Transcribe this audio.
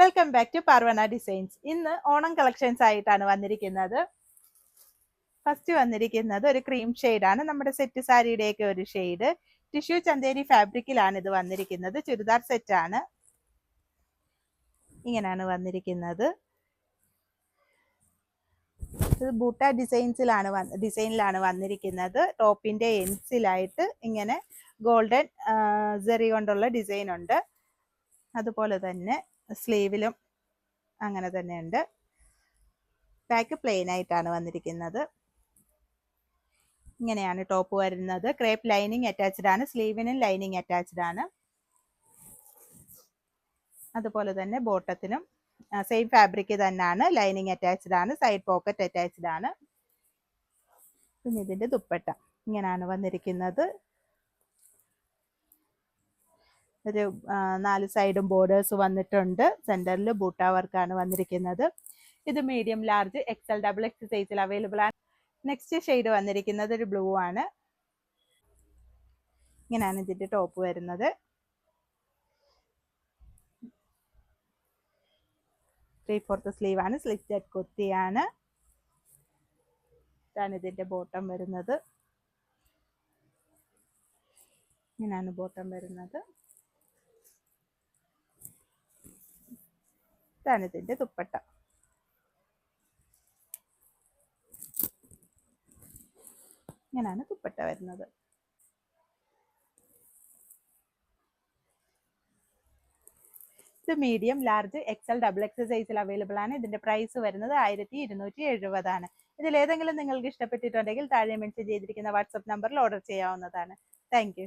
Welcome back to Parvana designs ഇന്ന് Onam collections ആയിട്ടാണ് വന്നിരിക്കുന്നത്. ഫസ്റ്റ് വന്നിരിക്കുന്നത് ഒരു ക്രീം ആണ്. നമ്മുടെ സെറ്റ് സാരിയുടെയൊക്കെ ഒരു ഷെയ്ഡ് ടിഷ്യൂ ചന്തേരി ഫാബ്രിക്കിലാണ് ഇത് വന്നിരിക്കുന്നത്. ചുരിദാർ സെറ്റ് ആണ്. ഇങ്ങനെയാണ് വന്നിരിക്കുന്നത്. ഇത് ബൂട്ട ഡിസൈൻസിലാണ് ഡിസൈനിലാണ് വന്നിരിക്കുന്നത്. ടോപ്പിന്റെ എൻസിലായിട്ട് ഇങ്ങനെ ഗോൾഡൻ സെറി കൊണ്ടുള്ള ഡിസൈൻ ഉണ്ട്. അതുപോലെ തന്നെ സ്ലീവിലും അങ്ങനെ തന്നെയുണ്ട്. ബാക്ക് പ്ലെയിൻ ആയിട്ടാണ് വന്നിരിക്കുന്നത്. ഇങ്ങനെയാണ് ടോപ്പ് വരുന്നത്. ക്രേപ്പ് ലൈനിങ് അറ്റാച്ച്ഡ് ആണ്. സ്ലീവിനും ലൈനിങ് അറ്റാച്ച്ഡ് ആണ്. അതുപോലെ തന്നെ ബോട്ടത്തിനും സെയിം ഫാബ്രിക് തന്നെയാണ്. ലൈനിങ് അറ്റാച്ച്ഡ് ആണ്. സൈഡ് പോക്കറ്റ് അറ്റാച്ച്ഡ് ആണ്. പിന്നെ ഇതിന്റെ ദുപ്പട്ട. ഇങ്ങനെയാണ് വന്നിരിക്കുന്നത്. ഒരു നാല് സൈഡും ബോർഡേഴ്സ് വന്നിട്ടുണ്ട്. സെന്ററിൽ ബൂട്ട വർക്കാണ് വന്നിരിക്കുന്നത്. ഇത് medium large XL double X സൈസിൽ അവൈലബിൾ ആണ്. നെക്സ്റ്റ് ഷെയ്ഡ് വന്നിരിക്കുന്നത് ഒരു ബ്ലൂ ആണ്. ഇങ്ങനെയാണ് ഇതിന്റെ ടോപ്പ് വരുന്നത്. ത്രീ ഫോർത്ത് സ്ലീവ് ആണ് സ്ലിറ്റഡ് കുത്തിയാണ് ഇതാണ് ഇതിന്റെ ബോട്ടം വരുന്നത്. ഇങ്ങനെയാണ് ബോട്ടം വരുന്നത്. ഇതാണ് ഇതിന്റെ ദുപ്പട്ട. ഇങ്ങനെയാണ് ദുപ്പട്ട വരുന്നത്. ഇത് medium large XL double X സൈസിൽ അവൈലബിൾ ആണ്. ഇതിന്റെ പ്രൈസ് വരുന്നത് ആയിരത്തി ഇരുന്നൂറ്റി എഴുപതാണ് ഇതിൽ ഏതെങ്കിലും നിങ്ങൾക്ക് ഇഷ്ടപ്പെട്ടിട്ടുണ്ടെങ്കിൽ താഴെ മെൻഷൻ ചെയ്തിരിക്കുന്ന വാട്സപ്പ് നമ്പറിൽ ഓർഡർ ചെയ്യാവുന്നതാണ്. താങ്ക്